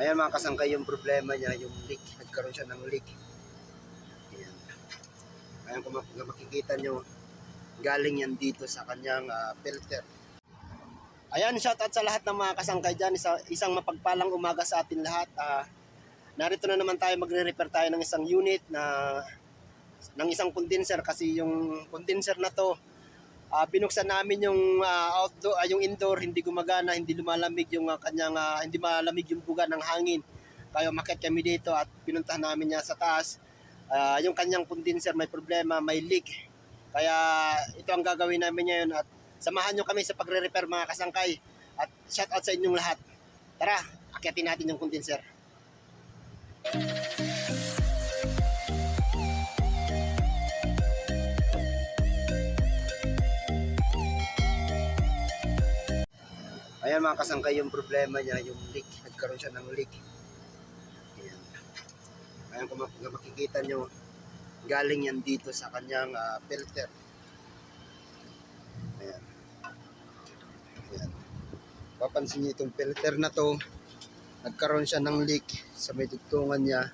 Ayan mga kasangkay yung problema niya, yung leak. Nagkaroon siya ng leak. Ayan. Ayan kung mak- kung makikita nyo, galing yan dito sa kanyang ah, filter. Ayan, shoutout sa lahat ng mga kasangkay dyan. Isa, isang mapagpalang umaga sa atin lahat. Ah, narito na naman tayo, magre-repair tayo ng isang unit na ng isang condenser kasi yung condenser na to ah, binuksan namin yung ah, outdoor ah, yung indoor hindi gumagana hindi lumalamig yung ah, kanyang ah, hindi malamig yung buga ng hangin. Kaya umakyat kami dito at pinuntahan namin niya sa taas. Ah, yung kanyang condenser may problema may leak. Kaya ito ang gagawin namin ngayon at samahan nyo kami sa pagre-repair mga kasangkay. At shout out sa inyong lahat. Tara akyatin natin yung condenser Ayan mga kasangkay yung problema niya, yung leak. Nagkaroon siya ng leak. Ayan. Ayan kung mak- kung makikita nyo, galing yan dito sa kanyang ah, filter. Ayan. Ayan. Papansin niyo itong filter na to, nagkaroon siya ng leak sa may dugtungan niya.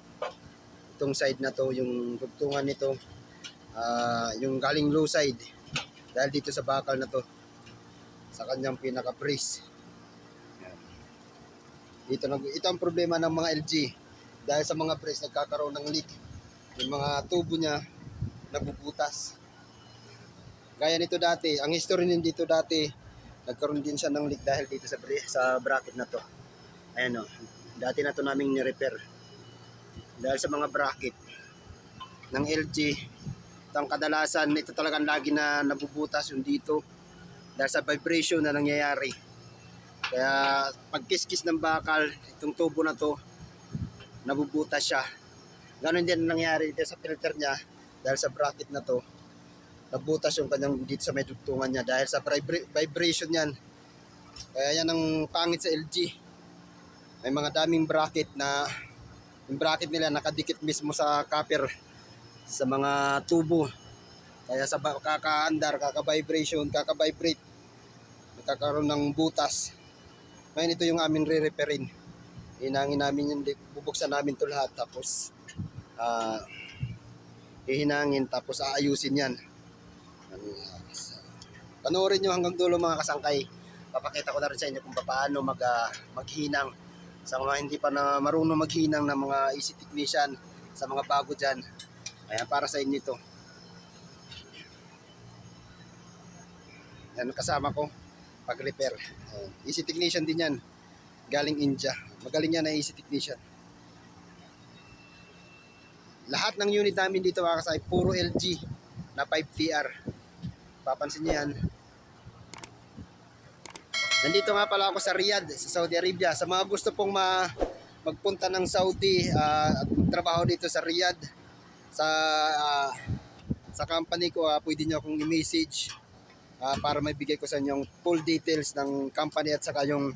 Itong side na to, yung dugtungan nito, ah, yung galing low side. Dahil dito sa bakal na to, sa kanyang pinaka-brace. Dito nag ito ang problema ng mga LG. Dahil sa mga brace nagkakaroon ng leak. Yung mga tubo niya nabubutas. Gaya nito dati, ang history din dito dati, nagkaroon din siya ng leak dahil dito sa sa bracket na to. Ayan o, dati na to naming ni-repair. Dahil sa mga bracket ng LG, ito ang kadalasan, ito talagang lagi na nabubutas yung dito dahil sa vibration na nangyayari. Kaya pag kiskis ng bakal, itong tubo na to, nabubutas siya. Ganon din ang nangyari dito sa filter niya dahil sa bracket na to. Nabutas yung kanyang dito sa may dugtungan niya dahil sa vibra- vibration yan. Kaya yan ang pangit sa LG. May mga daming bracket na yung bracket nila nakadikit mismo sa copper sa mga tubo. Kaya sa kaka-andar, kaka-vibration, kaka-vibrate, nagkakaroon ng butas. Ngayon ito yung amin re-repairin. Hinangin namin yung bubuksan namin to lahat tapos ah hihinangin tapos aayusin yan. Ano, Panoorin nyo hanggang dulo mga kasangkay. Papakita ko na rin sa inyo kung paano mag, ah, maghinang sa mga hindi pa na marunong maghinang ng mga easy technician sa mga bago dyan. Ayan, para sa inyo ito. Yan kasama ko pag-repair. Easy technician din yan. Galing India. Magaling yan na easy technician. Lahat ng unit namin dito mga kasay, puro LG na 5TR. Papansin niyo yan. Nandito nga pala ako sa Riyadh, sa Saudi Arabia. Sa mga gusto pong ma magpunta ng Saudi ah, at trabaho dito sa Riyadh, sa ah, sa company ko, ah, pwede niyo akong i-message ah, para maibigay ko sa inyo yung full details ng company at saka yung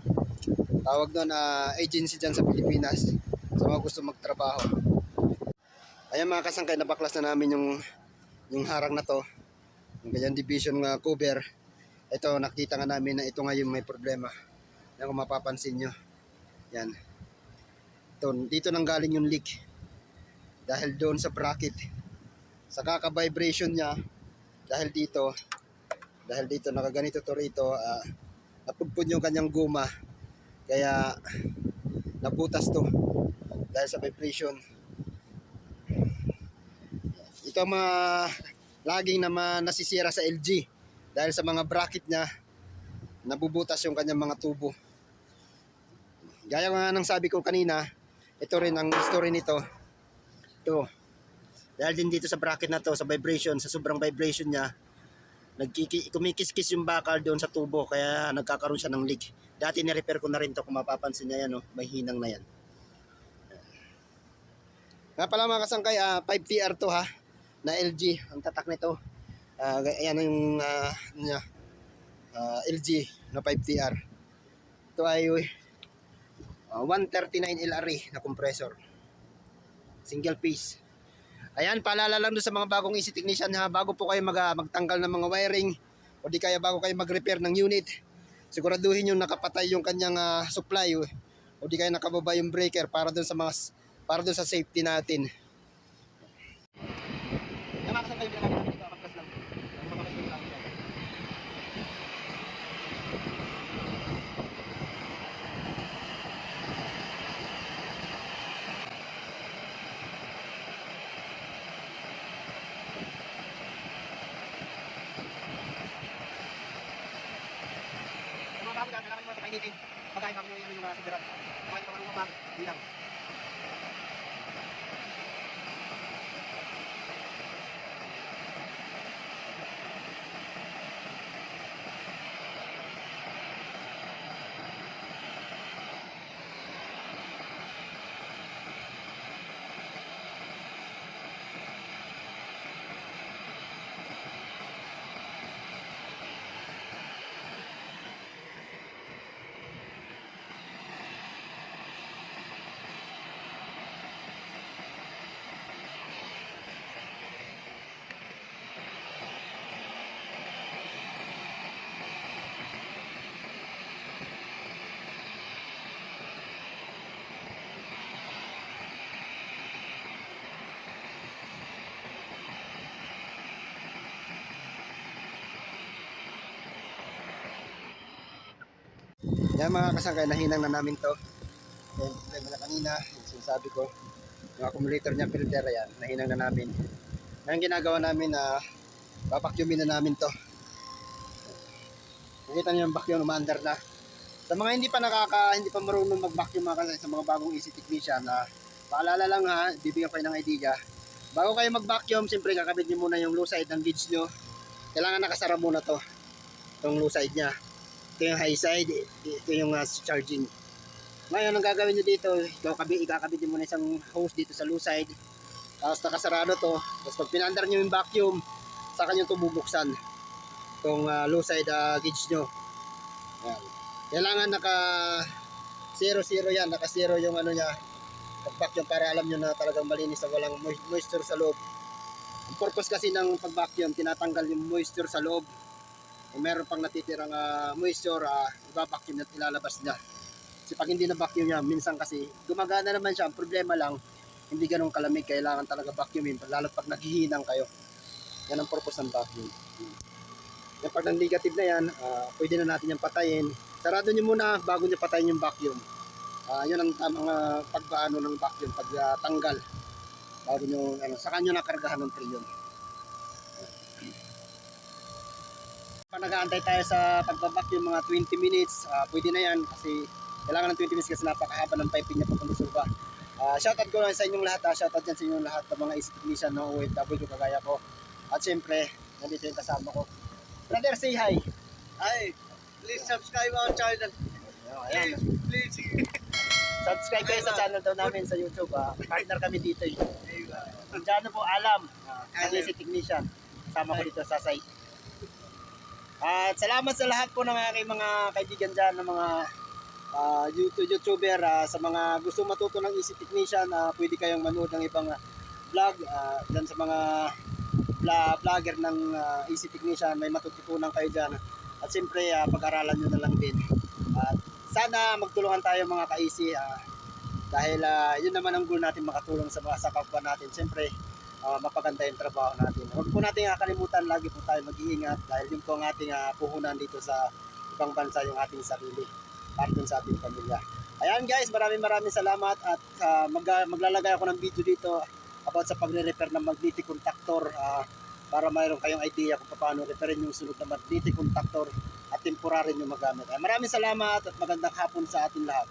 tawag doon na agency dyan sa Pilipinas sa mga gusto magtrabaho. Ayan mga kasangkay, nabaklas na namin yung yung harang na to. Yung ganyan division nga cover. Ito, nakita nga namin na ito nga yung may problema. Yan kung mapapansin nyo. Yan. Ito, dito nang galing yung leak. Dahil doon sa bracket. Sa kaka-vibration niya, dahil dito, dahil dito nakaganito to rito, ah napudpud yung kanyang guma. Kaya nabutas to dahil sa vibration. Ito mga laging naman nasisira sa LG dahil sa mga bracket niya nabubutas yung kanyang mga tubo. Gaya nga ng sabi ko kanina, ito rin ang story nito. Ito. Dahil din dito sa bracket na to, sa vibration, sa sobrang vibration niya, nagkiki kumikis-kis yung bakal doon sa tubo kaya nagkakaroon siya ng leak. Dati ni-repair ko na rin to kung mapapansin niya yan, oh, may hinang na yan. Nga pala mga kasangkay, ah, 5TR to ha, na LG, ang tatak nito. Ah, ayan yung ano niya, ah, LG na 5TR. Ito ay ah, 139 LRE na compressor. Single piece. Ayan, paalala lang doon sa mga bagong easy technician ha, bago po kayo mag, ah, magtanggal ng mga wiring o di kaya bago kayo mag-repair ng unit, siguraduhin yung nakapatay yung kanyang ah, supply o di kaya nakababa yung breaker para dun sa mga para dun sa safety natin. Yung mga kasabay yung namin dito, kapag lang. Kapag lang. Yung mga kainitin. Pagkain bago yung mga sigaran. Pagkain pa mga bago, bilang. Yan mga kasangkay, nahinang na namin to. Yan, problema na kanina, yung sinasabi ko. Yung accumulator niya, filter yan, nahinang na namin. Ngayon ginagawa namin na papakyumin na namin to. Nakita niyo yung vacuum, umaandar na. Sa mga hindi pa nakaka, hindi pa marunong mag-vacuum mga kasangkay, sa mga bagong easy technician na paalala lang ha, bibigyan ko kayo ng idea. Bago kayo mag-vacuum, siyempre kakabit niyo muna yung low side ng gauge nyo. Kailangan nakasara muna to. Itong low side niya ito yung high side, ito yung uh, charging. Ngayon, ang gagawin nyo dito, ikakabit, ikakabit mo na isang hose dito sa low side. Tapos nakasarado to. Tapos pag pinandar nyo yung vacuum, saka nyo ito bubuksan. Itong uh, low side uh, gauge nyo. Yan. Kailangan naka 0-0 yan, naka 0 yung ano niya, pag vacuum para alam nyo na talagang malinis na walang mois- moisture sa loob. Ang purpose kasi ng pag vacuum, tinatanggal yung moisture sa loob kung meron pang natitirang ah, moisture, uh, ibabacuum at ilalabas niya. Kasi pag hindi na vacuum niya, minsan kasi gumagana naman siya. Ang problema lang, hindi ganun kalamig. Kailangan talaga vacuumin, lalo pag naghihinang kayo. Yan ang purpose ng vacuum. Yan pag negative na yan, ah, pwede na natin yung patayin. Sarado niyo muna bago niyo patayin yung vacuum. Ah, yun ang tamang uh, pagbaano ng vacuum, pag ah, tanggal. Bago niyo, ano, saka niyo nakargahan ng trillion. Nag-aantay tayo sa pagbabak yung mga 20 minutes, ah, pwede na yan kasi kailangan ng 20 minutes kasi napakahaba ng piping niya papunta sa baba. Uh, shoutout ko lang sa inyong lahat, ha. shoutout dyan sa inyong lahat ng mga easy technician ng OFW kagaya ko. At syempre, nandito yung kasama ko. Brother, say hi. Hi, please subscribe our channel. Ayan. Please, please. Subscribe kayo sa channel daw namin sa YouTube. ah. Partner kami dito. Eh. Diyan po, alam. Uh, Alam. si technician. Kasama ko dito sa site. At salamat sa lahat po ng aking mga kaibigan dyan, ng mga ah, YouTube, YouTuber, ah, sa mga gusto matuto ng Easy Technician, ah, pwede kayong manood ng ibang vlog ah, dyan sa mga vlogger ng ah, Easy Technician, may matututunan kayo dyan. At siyempre, ah, pag-aralan nyo na lang din. At sana magtulungan tayo mga ka-easy ah, dahil ah, yun naman ang goal natin makatulong sa mga sa kapwa natin. Siyempre, ah, mapaganda yung trabaho natin. Huwag po natin kakalimutan, lagi po tayo mag-iingat dahil yun po ang ating ah, puhunan dito sa ibang bansa yung ating sarili para dun sa ating pamilya. Ayan guys, maraming maraming salamat at ah, mag- maglalagay ako ng video dito about sa pagre-repair ng magnetic contactor ah, para mayroon kayong idea kung paano repairin yung sunod na magnetic contactor at temporary nyo magamit. Ay, maraming salamat at magandang hapon sa ating lahat.